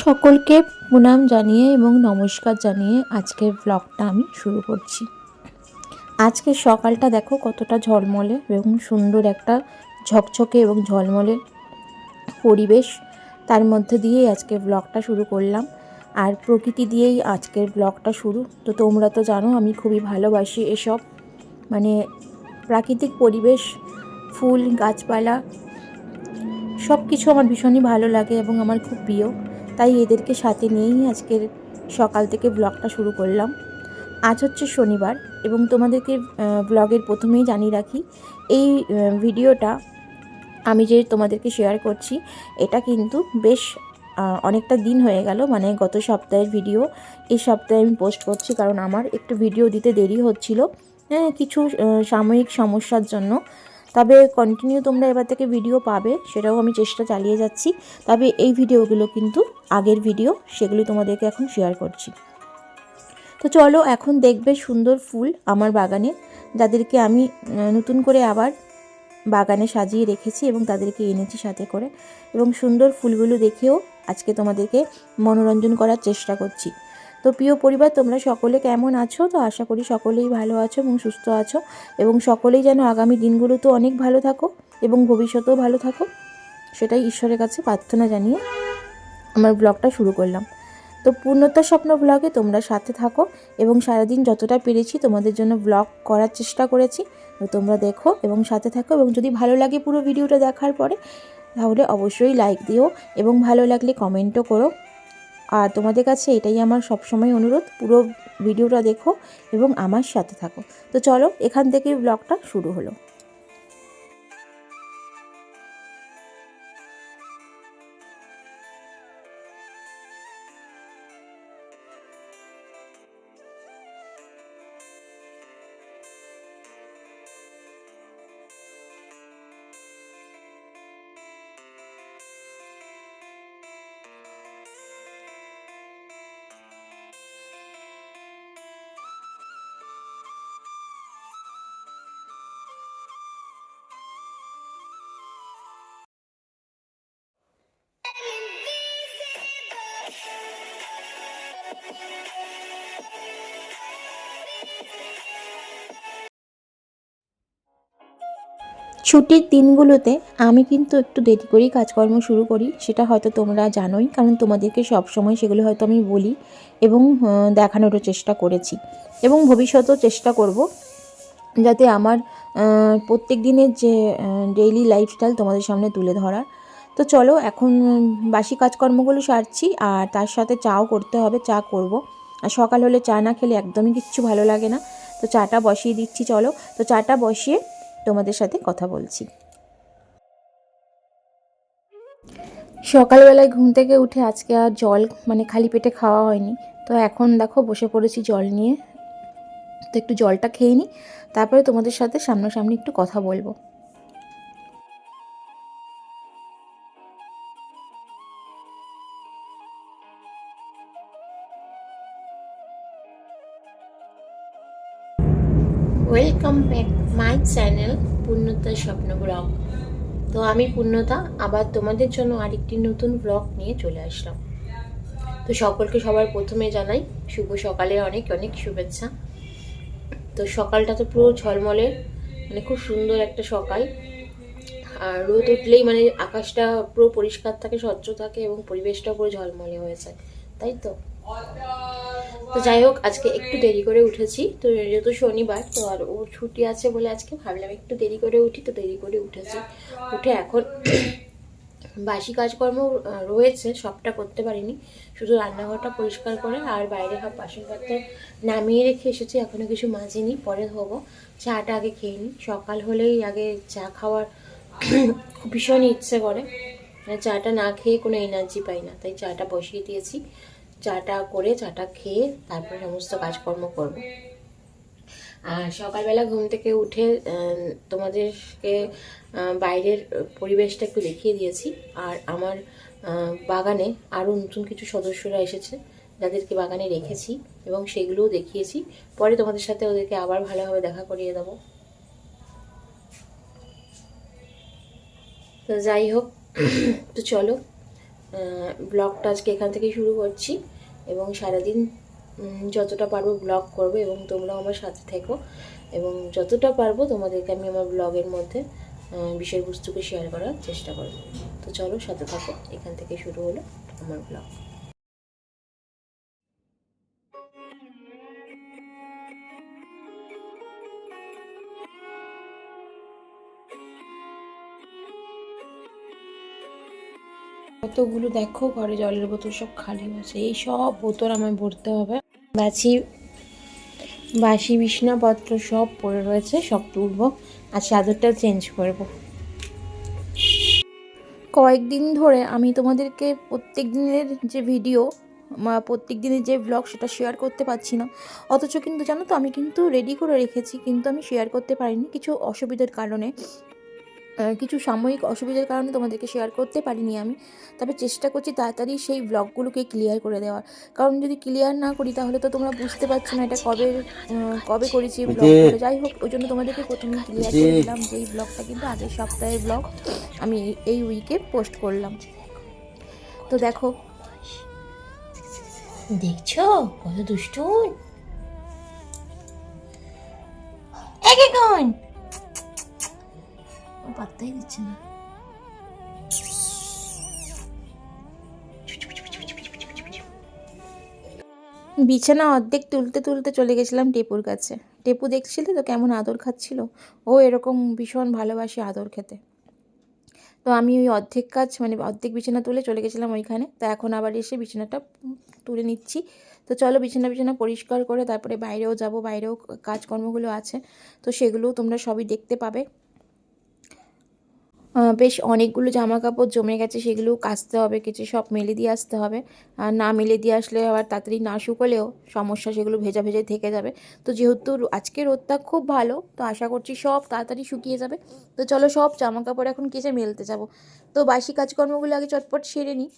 সকলকে প্রণাম জানিয়ে এবং নমস্কার জানিয়ে আজকের ব্লগটা আমি শুরু করছি। আজকে সকালটা দেখো কতটা ঝলমলে এবং সুন্দর একটা ঝকঝকে এবং ঝলমলে পরিবেশ। তার মধ্যে দিয়েই আজকে ব্লগটা শুরু করলাম। আর প্রকৃতি দিয়েই আজকের ব্লগটা শুরু। তো তোমরা তো জানো আমি খুবই ভালোবাসি এসব। মানে প্রাকৃতিক পরিবেশ, ফুল, গাছপালা সব কিছু আমার ভীষণই ভালো লাগে এবং আমার খুব প্রিয়। তাই এদেরকে সাথে নিয়েই আজকের সকাল থেকে ব্লগটা শুরু করলাম। আজ হচ্ছে শনিবার এবং তোমাদেরকে ব্লগের প্রথমেই জানিয়ে রাখি, এই ভিডিওটা আমি যে তোমাদেরকে শেয়ার করছি, এটা কিন্তু বেশ অনেকটা দিন হয়ে গেল। মানে গত সপ্তাহের ভিডিও এই সপ্তাহে আমি পোস্ট করছি কারণ আমার একটু ভিডিও দিতে দেরি হচ্ছিল। হ্যাঁ কিছু সাময়িক সমস্যার জন্য তবে কন্টিনিউ তোমরা এবার থেকে ভিডিও পাবে, সেটাও আমি চেষ্টা চালিয়ে যাচ্ছি। তবে এই ভিডিওগুলো কিন্তু আগের ভিডিও সেগুলি তোমাদেরকে এখন শেয়ার করছি। তো চলো এখন দেখবে সুন্দর ফুল আমার বাগানে। যাদেরকে আমি নতুন করে আবার বাগানে সাজিয়ে রেখেছি এবং তাদেরকে এনেছি সাথে করে। এবং সুন্দর ফুলগুলো দেখেও আজকে তোমাদেরকে মনোরঞ্জন করার চেষ্টা করছি। তো প্রিয় পরিবার, তোমরা সকলে কেমন আছো? তো আশা করি সকলেই ভালো আছো এবং সুস্থ আছো এবং সকলেই যেন আগামী দিনগুলোতেও অনেক ভালো থাকো এবং ভবিষ্যতেও ভালো থাকো। সেটাই ঈশ্বরের কাছে প্রার্থনা জানিয়ে আমার ব্লগটা শুরু করলাম। তো পূর্ণতা স্বপ্ন ব্লগে তোমরা সাথে থাকো এবং সারাদিন যতটা পেরেছি তোমাদের জন্য ব্লগ করার চেষ্টা করেছি। তো তোমরা দেখো এবং সাথে থাকো এবং যদি ভালো লাগে পুরো ভিডিওটা দেখার পরে, তাহলে অবশ্যই লাইক দিও এবং ভালো লাগলে কমেন্টও করো। আর তোমাদের কাছে এটাই আমার সবসময় অনুরোধ, পুরো ভিডিওটা দেখো এবং আমার সাথে থাকো। তো চলো, এখান থেকে ব্লগটা শুরু হলো। ছুটির দিনগুলোতে আমি কিন্তু একটু দেরি করেই কাজকর্ম শুরু করি, সেটা হয়তো তোমরা জানোই, কারণ তোমাদেরকে সব সময় সেগুলো হয়তো আমি বলি এবং দেখানোরও চেষ্টা করেছি। এবং ভবিষ্যতেও চেষ্টা করব যাতে আমার প্রত্যেক দিনের যে ডেইলি লাইফস্টাইল তোমাদের সামনে তুলে ধরার। তো চলো এখন বাসি কাজকর্মগুলো সারছি, আর তার সাথে চাও করতে হবে, চা করব। আর সকাল হলে চা না খেলে একদমই কিচ্ছু ভালো লাগে না। তো চাটা বসিয়ে দিচ্ছি, চলো। তো চাটা বসিয়ে তোমাদের সাথে কথা বলছি। সকালবেলায় ঘুম থেকে উঠে আজকে আর জল মানে খালি পেটে খাওয়া হয়নি। তো এখন দেখো বসে পড়েছি জল নিয়ে। তো একটু জলটা খেয়ে নিই তারপরে তোমাদের সাথে সামনাসামনি একটু কথা বলব। ওয়েলকাম ব্যাক মাই চ্যানেল পূর্ণতা স্বপ্ন ব্লগ তো আমি পূর্ণতা আবার তোমাদের জন্য আরেকটি নতুন ব্লগ নিয়ে চলে আসলাম। তো সকলকে সবার প্রথমে জানাই, শুভ সকালের অনেক অনেক শুভেচ্ছা। তো সকালটা তো পুরো ঝলমলে মানে খুব সুন্দর একটা সকাল। আর রোদ উঠলেই মানে আকাশটা পুরো পরিষ্কার থাকে, স্বচ্ছ থাকে এবং পরিবেশটা পুরো ঝলমলে হয়ে যায়। তাই তো? তো যাই হোক, আজকে একটু দেরি করে উঠেছি। তো যেহেতু শনিবার, তো আর ওর ছুটি আছে বলে আজকে ভাবলাম একটু দেরি করে উঠি, তো দেরি করে উঠেছি। উঠে এখন বাসি কাজকর্ম রয়েছে, সবটা করতে পারিনি। শুধু রান্নাঘরটা পরিষ্কার করে আর বাইরে সব বাসনপত্র নামিয়ে রেখে এসেছি এখনও কিছু মাজিনি, পরে ধোবো। চাটা আগে খেয়ে নিই। সকাল হলেই আগে চা খাওয়ার খুব ভীষণই ইচ্ছে করে। মানে চাটা না খেয়ে কোনো এনার্জি পাই না, তাই চাটা বসিয়ে দিয়েছি। চাটা করে, চাটা খেয়ে তারপরে সমস্ত কাজকর্ম করব। আর সকালবেলা ঘুম থেকে উঠে তোমাদেরকে বাইরের পরিবেশটা একটু দেখিয়ে দিয়েছি। আর আমার বাগানে আরও নতুন কিছু সদস্যরা এসেছে, যাদেরকে বাগানে রেখেছি এবং সেগুলোও দেখিয়েছি। পরে তোমাদের সাথে ওদেরকে আবার ভালোভাবে দেখা করিয়ে দেবো। তো যাই হোক, তো চলো ব্লগটা আজকে এখান থেকে শুরু করছি। এবং সারাদিন যতটা পারব ব্লগ করব এবং তোমরাও আমার সাথে থেকো। এবং যতটা পারব তোমাদেরকে আমি আমার ব্লগের মধ্যে বিষয়বস্তুকে শেয়ার করার চেষ্টা করব। তো চলো সাথে থাকো। এখান থেকে শুরু হলো আমার ব্লগ কতগুলো দেখো, ঘরে জলের বোতল সব খালি হয়েছে এই সব বোতল আমায় ভরতে হবে। বাছি বাসি বিছনাপত্র সব পড়ে রয়েছে, সব তুলবো। আর চাদরটা চেঞ্জ করব। কয়েকদিন ধরে আমি তোমাদেরকে প্রত্যেক দিনের যে ভিডিও প্রত্যেক দিনের যে ব্লগ সেটা শেয়ার করতে পারছি না। অথচ কিন্তু জানো তো, আমি কিন্তু রেডি করে রেখেছি, কিন্তু আমি শেয়ার করতে পারিনি কিছু অসুবিধার কারণে। কিছু সাময়িক অসুবিধার কারণে তোমাদেরকে শেয়ার করতে পারিনি আমি। তবে চেষ্টা করছি তাড়াতাড়ি সেই ব্লগগুলোকে ক্লিয়ার করে দেওয়ার। কারণ যদি ক্লিয়ার না করি তাহলে তো তোমরা বুঝতে পারছ না এটা কবে কবে করেছি ব্লগগুলো যাই হোক ওই জন্য তোমাদেরকে প্রথমে ক্লিয়ার করে দিলাম যে এই ব্লগটা কিন্তু আগের সপ্তাহের ব্লগ আমি এই- এই উইকে পোস্ট করলাম। তো দেখো। দেখছ? কত দুষ্টুন। এক এখন পাত্তাই দিচ্ছে না বিছানা অর্ধেক তুলতে তুলতে চলে গেছিলাম টেপুর কাছে। টেপু দেখছিলে তো কেমন আদর খাচ্ছিল। ও এরকম ভীষণ ভালোবাসি আদর খেতে। তো আমি ওই অর্ধেক কাজ মানে অর্ধেক বিছানা তুলে চলে গেছিলাম ওইখানে। তো এখন আবার এসে বিছানাটা তুলে নিচ্ছি। তো চলো বিছানা বিছানা পরিষ্কার করে তারপরে বাইরেও যাব, বাইরেও কাজকর্মগুলো আছে। তো সেগুলোও তোমরা সবই দেখতে পাবে। বেশ অনেকগুলো জামা কাপড় জমে গেছে, সেগুলো কাচতে হবে, কিছু সব মেলে দিয়ে আসতে হবে। আর না মেলে দিয়ে আসলে আবার তাড়াতাড়ি না শুকোলেও সমস্যা, সেগুলো ভেজা ভেজে থেকে যাবে। তো যেহেতু আজকে রোদটা খুব ভালো, তো আশা করছি সব তাড়াতাড়ি শুকিয়ে যাবে। তো চলো সব জামা কাপড় এখন কেচে মেলতে যাব। তো বাসি কাজকর্মগুলো আগে চটপট সেরে নিই।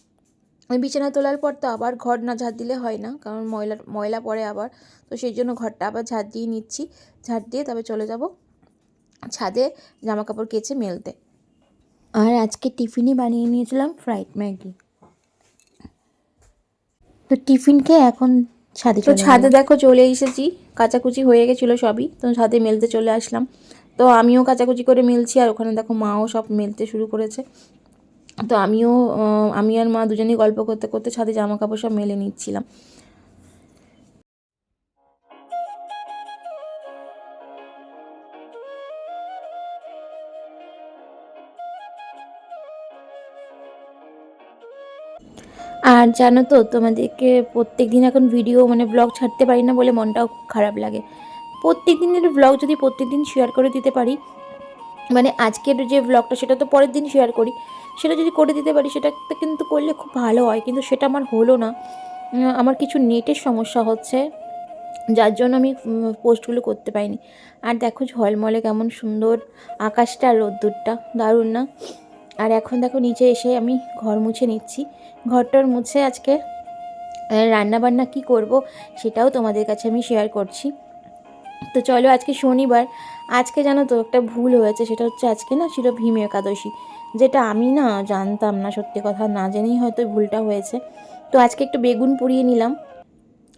ওই বিছানা তোলার পর তো আবার ঘর না ঝাঁট দিলে হয় না, কারণ ময়লা ময়লা পড়ে আবার। তো সেই জন্য ঘরটা আবার ঝাঁট দিয়ে নিচ্ছি। ঝাড় দিয়ে তবে চলে যাব ছাদে জামা কাপড় কেচে মেলতে। আর আজকে টিফিনে বানিয়ে নিয়েছিলাম ফ্রাইড ম্যাগি। তো টিফিন খেয়ে এখন ছাদে তো ছাদে দেখো চলে এসেছি। কাচাকুচি হয়ে গেছিল সবই তো ছাদে মেলতে চলে আসলাম। তো আমিও কাচাকুচি করে মেলছি আর ওখানে দেখো মাও সব মেলতে শুরু করেছে। তো আমিও আমি আর মা দুজনেই গল্প করতে করতে ছাদে জামা কাপড় সব মেলে নিচ্ছিলাম। আর জানো তো, তোমাদেরকে প্রত্যেক দিন এখন ভিডিও মানে ব্লগ ছাড়তে পারি না বলে মনটাও খারাপ লাগে। প্রত্যেক দিনের ব্লগ যদি প্রত্যেক দিন শেয়ার করে দিতে পারি মানে আজকের যে ব্লগটা সেটা তো পরের দিন শেয়ার করি, সেটা যদি করে দিতে পারি, সেটা কিন্তু করলে খুব ভালো হয়, কিন্তু সেটা আমার হলো না। আমার কিছু নেটের সমস্যা হচ্ছে, যার জন্য আমি পোস্টগুলো করতে পারিনি। আর দেখো ঝলমলে কেমন সুন্দর আকাশটা আর রোদ্দুরটা, দারুণ না? আর এখন দেখো নিচে এসে আমি ঘর মুছে নিচ্ছি। ঘরটার মুছে আজকে রান্না বান্না কি করব সেটাও তোমাদের কাছে আমি শেয়ার করছি। তো চলো আজকে শনিবার আজকে জানো তো একটা ভুল হয়েছে সেটা হচ্ছে আজকে না ছিল ভীম একাদশী যেটা আমি না জানতাম না সত্যি কথা না জেনেই হয়তো ভুলটা হয়েছে। তো আজকে একটু বেগুন পুড়িয়ে নিলাম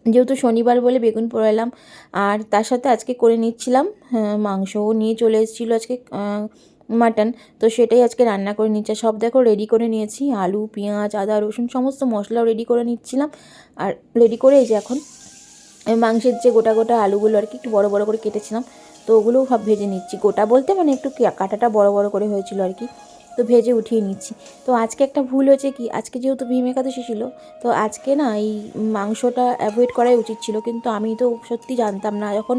যেহেতু শনিবার বলে বেগুন পোড়ালাম আর তার সাথে আজকে করে নিচ্ছিলাম হ্যাঁ, মাংসও নিয়ে চলে এসেছিল আজকে মাটন। তো সেটাই আজকে রান্না করে নিচ্ছে। সব দেখো রেডি করে নিয়েছি। আলু, পেঁয়াজ, আদা, রসুন, সমস্ত মশলাও রেডি করে নিচ্ছিলাম। আর রেডি করে এই যে এখন মাংসের যে গোটা গোটা আলুগুলো আর কি একটু বড় বড় করে কেটেছিলাম, তো ওগুলোও সব ভেজে নিচ্ছি। গোটা বলতে মানে একটু কাটাটা বড় বড় করে হয়েছিল আর কি, তো ভেজে উঠিয়ে নিচ্ছি। তো আজকে একটা ভুল হয়েছে কি? আজকে যেহেতু ভীম একাদশী ছিল, তো আজকে না এই মাংসটা অ্যাভয়েড করাই উচিত ছিল। কিন্তু আমি তো সত্যি জানতাম না। যখন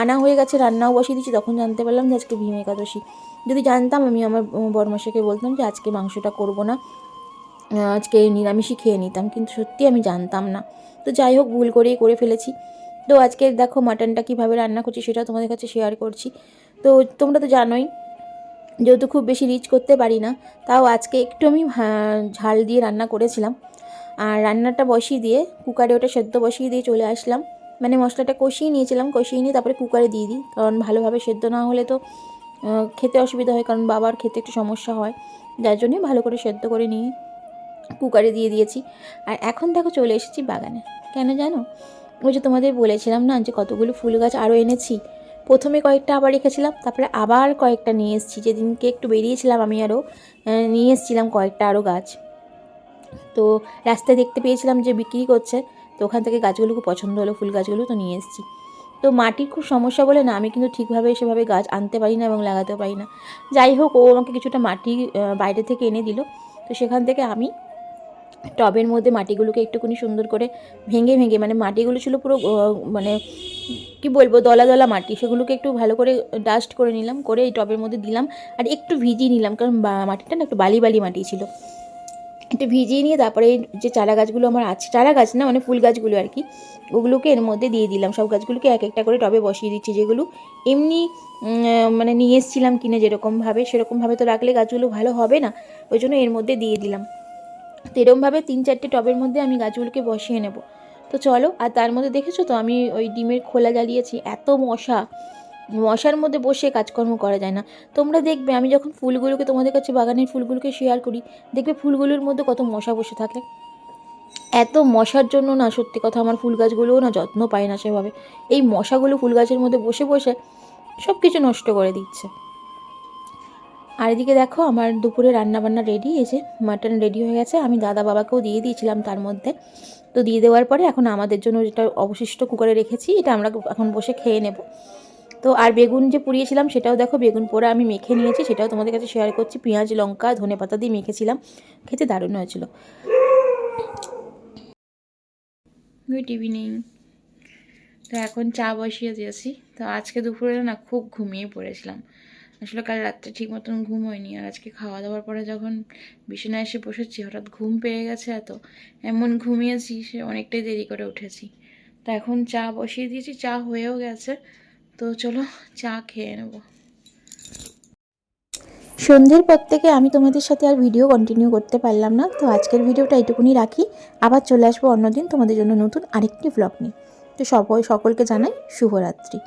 আনা হয়ে গেছে, রান্নাও বসিয়ে দিচ্ছি তখন জানতে পারলাম যে আজকে ভীম একাদশী। যদি জানতাম, আমি আমার বরমাসাকে বলতাম যে, আজকে মাংসটা করব না। আজকে নিরামিষই খেয়ে নিতাম। কিন্তু সত্যি আমি জানতাম না। তো যাই হোক, ভুল করেই করে ফেলেছি। তো আজকে দেখো মাটনটা কীভাবে রান্না করছি, সেটা তোমাদের কাছে শেয়ার করছি। তো তোমরা তো জানোই, যেহেতু খুব বেশি রিচ করতে পারি না, তাও আজকে একটু আমি ঝাল দিয়ে রান্না করেছিলাম। আর রান্নাটা বসিয়ে দিয়ে, কুকারে ওটা সেদ্ধ বসিয়ে দিয়ে চলে আসলাম। মানে মশলাটা কষিয়ে নিয়েছিলাম, কষিয়ে নিয়ে তারপরে কুকারে দিয়ে দিই, কারণ ভালোভাবে সেদ্ধ না হলে তো খেতে অসুবিধা হয়, কারণ বাবার খেতে একটু সমস্যা হয়। যার জন্যই ভালো করে সেদ্ধ করে নিয়ে কুকারে দিয়ে দিয়েছি। আর এখন দেখো চলে এসেছি বাগানে। কেন জানো? ওই যে তোমাদের বলেছিলাম না যে কতগুলো ফুল গাছ আরও এনেছি? প্রথমে কয়েকটা আবার রেখেছিলাম, তারপরে আবার কয়েকটা নিয়ে এসেছি। যেদিনকে একটু বেরিয়েছিলাম আমি আরও নিয়ে এসেছিলাম কয়েকটা আরও গাছ। তো রাস্তায় দেখতে পেয়েছিলাম যে বিক্রি করছে, তো ওখান থেকে গাছগুলো, খুব পছন্দ হলো ফুল গাছগুলো, তো নিয়ে এসেছি। তো মাটির খুব সমস্যা বলে না, আমি কিন্তু ঠিকভাবে সেভাবে গাছ আনতে পারি না এবং লাগাতেও পারি না। যাই হোক, ও আমাকে কিছুটা মাটি বাইরে থেকে এনে দিল। তো সেখান থেকে আমি টবের মধ্যে মাটিগুলোকে একটুখানি সুন্দর করে ভেঙে ভেঙে মানে মাটিগুলো ছিল পুরো মানে কি বলব, দলা দলা মাটি। সেগুলোকে একটু ভালো করে ডাস্ট করে নিলাম, করে এই টবের মধ্যে দিলাম আর একটু ভিজিয়ে নিলাম, কারণ মাটিটা না একটু বালি বালি মাটি ছিল। একটু ভিজিয়ে নিয়ে তারপরে যে চারা গাছগুলো আমার আছে, চারা গাছ না মানে ফুল গাছগুলো আর কি, ওগুলোকে এর মধ্যে দিয়ে দিলাম। সব গাছগুলোকে এক একটা করে টবে বসিয়ে দিচ্ছি। যেগুলো এমনি মানে নিয়ে এসেছিলাম কিনে যেরকমভাবে, সেরকমভাবে তো রাখলে গাছগুলো ভালো হবে না, ওই জন্য এর মধ্যে দিয়ে দিলাম। তো এরমভাবে তিন চারটে টবের মধ্যে আমি গাছগুলোকে বসিয়ে নেব। তো চলো, আর তার মধ্যে দেখেছ তো আমি ওই ডিমের খোলা জ্বালিয়েছি, এত মশা। মশার মধ্যে বসে কাজকর্ম করা যায় না। তোমরা দেখবে, আমি যখন ফুলগুলোকে তোমাদের কাছে, বাগানের ফুলগুলোকে শেয়ার করি, দেখবে ফুলগুলোর মধ্যে কত মশা বসে থাকে। এত মশার জন্য না, সত্যি কথা, আমার ফুল গাছগুলোও না যত্ন পায় না সেভাবে। এই মশাগুলো ফুল গাছের মধ্যে বসে বসে সব কিছু নষ্ট করে দিচ্ছে। আর এদিকে দেখো, আমার দুপুরে রান্নাবান্না রেডি যে মাটন রেডি হয়ে গেছে। আমি দাদা বাবাকেও দিয়ে দিয়েছিলাম তার মধ্যে। তো দিয়ে দেওয়ার পরে এখন আমাদের জন্য যেটা অবশিষ্ট কুকারে রেখেছি, এটা আমরা এখন বসে খেয়ে নেব। তো আর বেগুন যে পুড়িয়েছিলাম, সেটাও দেখো বেগুন পোড়া আমি মেখে নিয়েছি, সেটাও তোমাদের কাছে শেয়ার করছি। পেঁয়াজ, লঙ্কা, ধনে পাতা দিয়ে মেখেছিলাম, খেতে দারুণ হয়েছিল। টিভি নেই তো এখন চা বসিয়ে দিয়েছি। তো আজকে দুপুরে না খুব ঘুমিয়ে পড়েছিলাম। আসলে কাল রাত্রে ঠিক মতন ঘুম হয়নি, আর আজকে খাওয়া দাওয়ার পরে যখন বিছানায় এসে বসেছি, হঠাৎ ঘুম পেয়ে গেছে এত। এমন ঘুমিয়েছি, সে অনেকটাই দেরি করে উঠেছি। তো এখন চা বসিয়ে দিয়েছি, চা হয়েও গেছে। তো চলো চা খেয়ে নেব। সন্ধ্যের পর থেকে আমি তোমাদের সাথে আর ভিডিও কন্টিনিউ করতে পারলাম না। তো আজকের ভিডিওটা এটুকুনি রাখি। আবার চলে আসব অন্যদিন তোমাদের জন্য নতুন আরেকটি ব্লগ নিয়ে। তো সবাই সকলকে জানাই শুভরাত্রি।